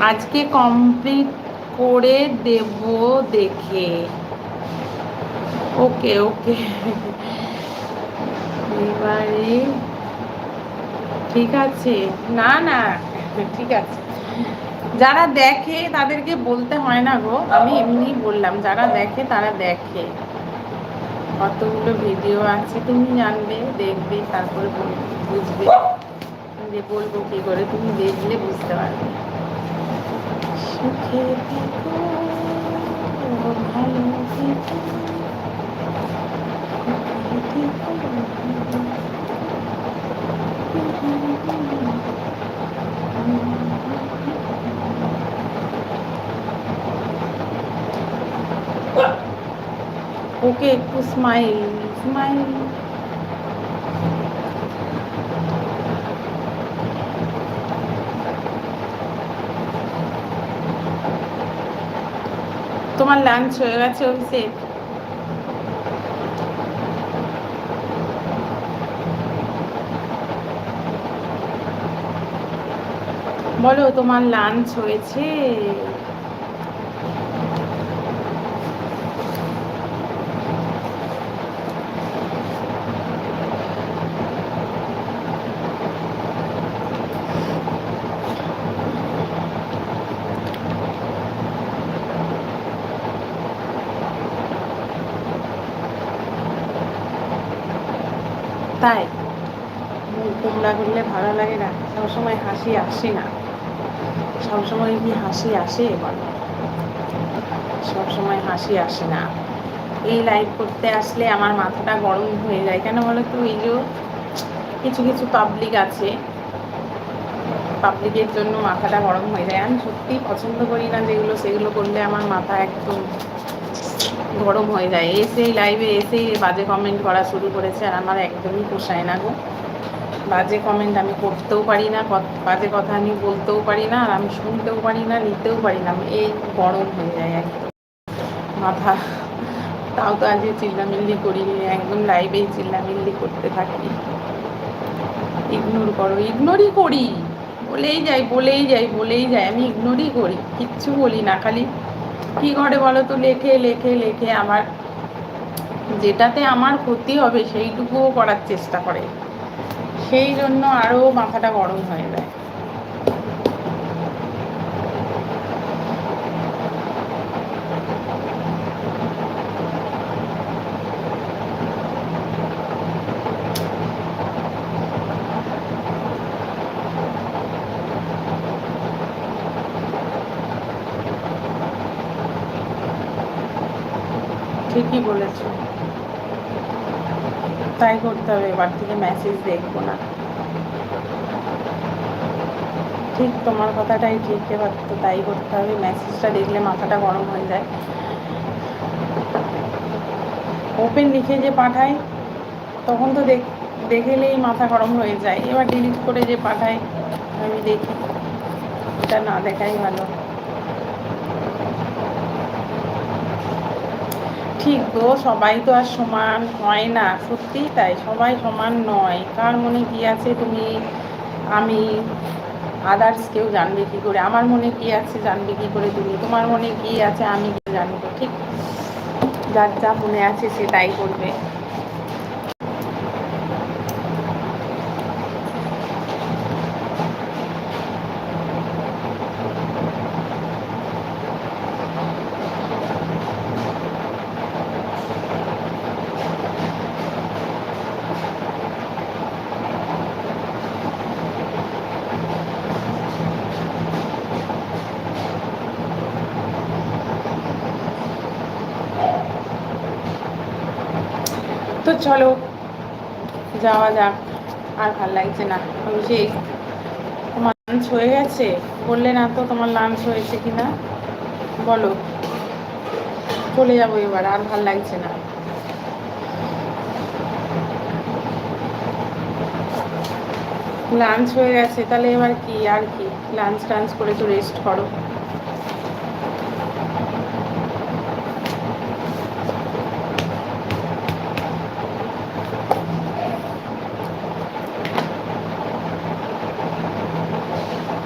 আজকে কমপ্লিট করে দেব দেখে। ওকে ওকে। এবারে ঠিক আছে? না না, ঠিক আছে। যারা দেখে তাদেরকে বলতে হয় না গো, আমি এমনি বললাম, যারা দেখে তারা দেখে। কতগুলো ভিডিও আছে তুমি জানবে, দেখবে, তারপরে বুঝবে। যে বলব কি করে, তুমি দেখলে বুঝতে পারবে। সুখে থেকো ভালো থেকো ওকে একটু স্মাইল স্মাইল তোমার লাঞ্চ হয়ে গেছে অভিষেক বলো তোমার লাঞ্চ হয়েছে? তাই? মুখ কুমড়া করলে ভালো লাগে না। সবসময় হাসি আসে না। সবসময় কি হাসি আসে বলো সবসময় হাসি আসে না। এই লাইভ করতে আসলে আমার মাথাটা গরম হয়ে যায়। কেন বলো তো? এই যে কিছু কিছু পাবলিক আছে। পাবলিকের জন্য মাথাটা গরম হয়ে যায়। আমি সত্যিই পছন্দ করি না যেগুলো, সেগুলো করলে আমার মাথা একদম গরম হয়ে যায়। এসেই লাইভে এসেই বাজে কমেন্ট করা শুরু করেছে আর আমার একদমই পোষায় না গো। বাজে কমেন্ট আমি করতেও পারি না বাজে কথা আমি বলতেও পারি না আর আমি শুনতেও পারি না, নিতেও পারি না। এই গরম হয়ে যায় একদম। মাথা, তাও তো আজকে চিল্লামিল্লি করিনি, একদম লাইভেই চিল্লামিল্লি করতে থাকি। ইগনোর করো ইগনোরই করি। বলেই যাই বলেই যাই বলেই যাই, আমি ইগনোরই করি। কিচ্ছু বলি না, খালি কি করে বলো তো? লেখে লেখে লেখে আমার যেটাতে আমার ক্ষতি হবে সেইটুকুও করার চেষ্টা করে। সেই জন্য আরও মাথাটা গরম হয়ে যায়। ঠিকই বলেছ। তাই করতে হবে, এবার থেকে মেসেজ দেখব না। ঠিক তোমার কথাটাই ঠিক, এবার তো তাই করতে হবে। মেসেজটা দেখলে মাথাটা গরম হয়ে যায়। ওপেন লিখে যে পাঠায়, তখন তো দেখ, দেখলেই মাথা গরম হয়ে যায়। এবার ডিলিট করে যে পাঠায়, আমি দেখি। এটা না দেখাই ভালো। ঠিক তো, সবাই তো আর সমান হয় না, সত্যিই তাই, সবাই সমান নয়। কার মনে কি আছে তুমি? আমি আদার্স কেউ জানবে কি করে? আমার মনে কি আছে জানবে কি করে তুমি? তোমার মনে কি আছে আমি কি জানব? ঠিক, যার যা মনে আছে সে তাই করবে। তো চলো, যাওয়া যাক। আর ভালো লাগছে না। বলছি তোমার লাঞ্চ হয়ে গেছে, বললে না তো তোমার লাঞ্চ হয়েছে কি না বলো। চলে যাব এবার, আর ভালো লাগছে না। লাঞ্চ হয়ে গেছে, তাহলে এবার কি? আর কি? লাঞ্চ টাঞ্চ করে তো রেস্ট করো।